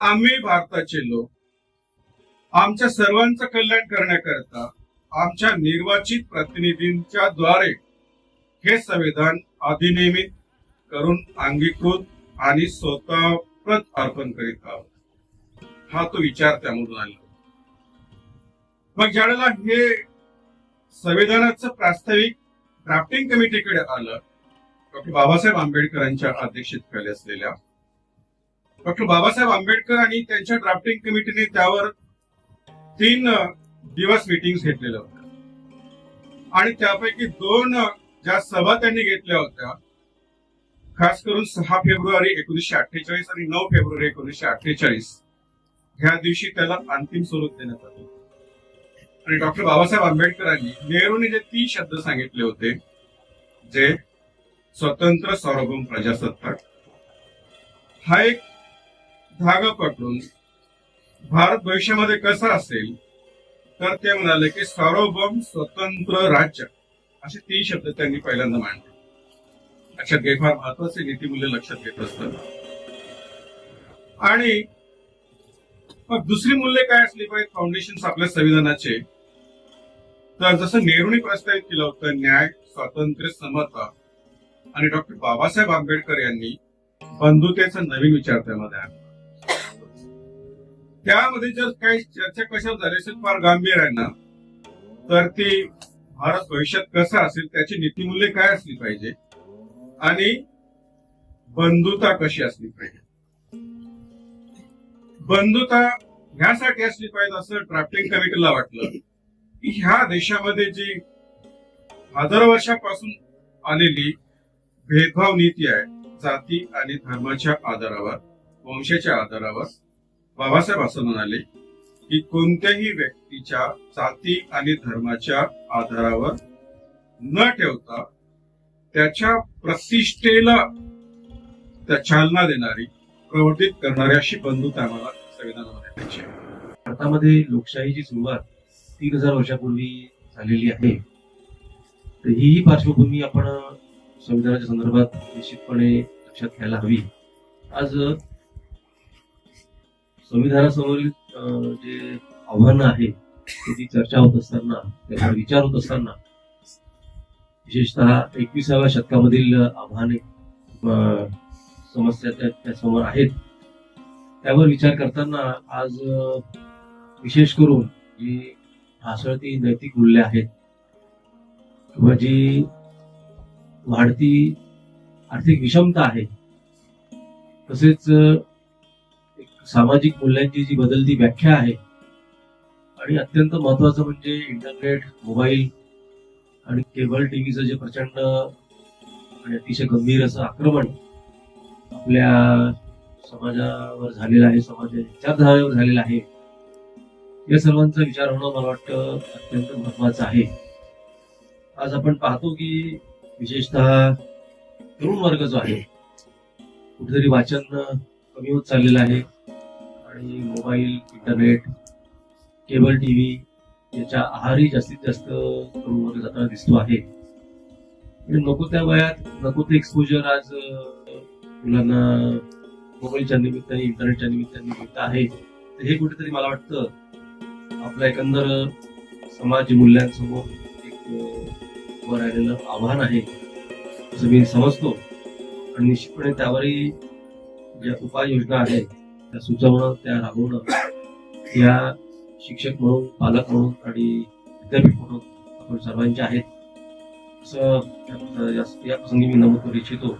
आम्ही भारताचे लोक. आमच्या सर्वांचं कल्याण करण्याकरता आमच्या निर्वाचित प्रतिनिधींच्या द्वारे हे संविधान अधिनियमित करून अंगीकृत आणि स्वतःप्रत अर्पण करीत आहोत. हा तो विचार त्यामधून आला. मग ज्यावेळेला हे संविधानाचं प्रास्ताविक ड्राफ्टिंग कमिटीकडे आलं डॉक्टर बाबासाहेब आंबेडकरांच्या अध्यक्षतेखाली असलेल्या डॉक्टर बाबासाहेब आंबेडकर आणि त्यांच्या ड्राफ्टिंग कमिटीने त्यावर तीन दिवस मिटिंग घेतलेल्या होत्या. आणि त्यापैकी दोन ज्या सभा त्यांनी घेतल्या होत्या खास करून सहा फेब्रुवारी एकोणीसशे अठ्ठेचाळीस आणि नऊ फेब्रुवारी एकोणीसशे अठ्ठेचाळीस ह्या दिवशी त्याला अंतिम स्वरूप देण्यात आले. आणि डॉक्टर बाबासाहेब आंबेडकरांनी नेहरूने जे तीन शब्द सांगितले होते जे स्वतंत्र सार्वभौम प्रजासत्ताक हा एक धागा पकडून भारत भविष्यामध्ये कसा असेल तर ते म्हणाले की सार्वभौम स्वतंत्र राज्य असे तीन शब्द त्यांनी पहिल्यांदा मांडले. लक्षात घे फार महत्त्वाचे नीतीमूल्य लक्षात घेत असतात आणि मग दुसरी मूल्य काय असली पाहिजे? फाउंडेशन आपल्या संविधानाचे. तर जसं नेहरूने प्रस्तावित केलं होतं न्याय स्वातंत्र्य समता आणि डॉक्टर बाबासाहेब आंबेडकर यांनी बंधुतेचा नवीन विचार त्यामध्ये आणला. त्यामध्ये जर काही चर्चा कशा झाली असेल फार गांभीर आहे ना. तर ती भारत भविष्यात कसा असेल त्याची नीतिमूल्य काय असली पाहिजे? आणि बंधुता कशी असली पाहिजे? बंधुता ह्यासाठी असली पाहिजे असं ड्राफ्टिंग कमिटीला वाटलं. की ह्या देशामध्ये जी हजारो वर्षापासून आलेली भेदभाव नीती आहे जाती आणि धर्माच्या आधारावर वंशाच्या आधारावर बाबासाहेब असं म्हणाले की कोणत्याही व्यक्तीच्या जाती आणि धर्माच्या आधारावर न ठेवता त्याच्या प्रतिष्ठेला त्या चालना देणारी प्रवर्तित करणारी अशी बंधुता आम्हाला संविधानामध्ये द्यायची भारतामध्ये लोकशाहीची सुरुवात तीन हजार वर्षापूर्वी झालेली आहे तर ही पार्श्वभूमी आपण संविधानाच्या संदर्भात निश्चितपणे लक्षात घ्यायला हवी. आज संविधानासमोरील जे आव्हानं आहे त्याची चर्चा होत असताना त्यावर विचार होत असताना विशेषतः एकविसाव्या शतकामधील आव्हाने समस्या त्या समोर आहेत त्यावर विचार करताना आज विशेष करून जी ढासळती नैतिक मूल्य आहेत किंवा जी वाढती आर्थिक विषमता आहे तसेच सामाजिक मूल्यांची जी बदलती व्याख्या आहे आणि अत्यंत महत्वाचं म्हणजे इंटरनेट मोबाईल आणि केबल टीव्हीचं जे प्रचंड आणि अतिशय गंभीर असं आक्रमण आपल्या समाजावर झालेलं आहे समाजाच्या विचारधारेवर झालेलं आहे या सर्वांचा विचार होणं मला वाटतं अत्यंत महत्वाचं आहे. आज आपण पाहतो की विशेषतः तरुण वर्ग जो आहे कुठेतरी वाचन कमी होत चाललेलं आहे. आणि मोबाईल इंटरनेट केबल टीव्ही याच्या आहारी जास्तीत जास्त तरुण वर्ग जाताना दिसतो आहे. आणि नको त्या वयात नको ते एक्सपोजर आज मुलांना मोबाईलच्या निमित्ताने इंटरनेटच्या निमित्ताने मिळत आहे. तर हे कुठेतरी मला वाटतं आपलं एकंदर समाज मूल्यांसमोर एक वर उभं राहिलेलं आव्हान आहे असं मी समजतो. आणि निश्चितपणे त्यावरही ज्या उपाययोजना आहेत त्या सुचवणं त्या राबवणं या शिक्षक म्हणून पालक म्हणून आणि विद्यापीठ म्हणून आपण सर्वांचे आहेत. असं या- प्रसंगी मी नमूद करू इच्छितो.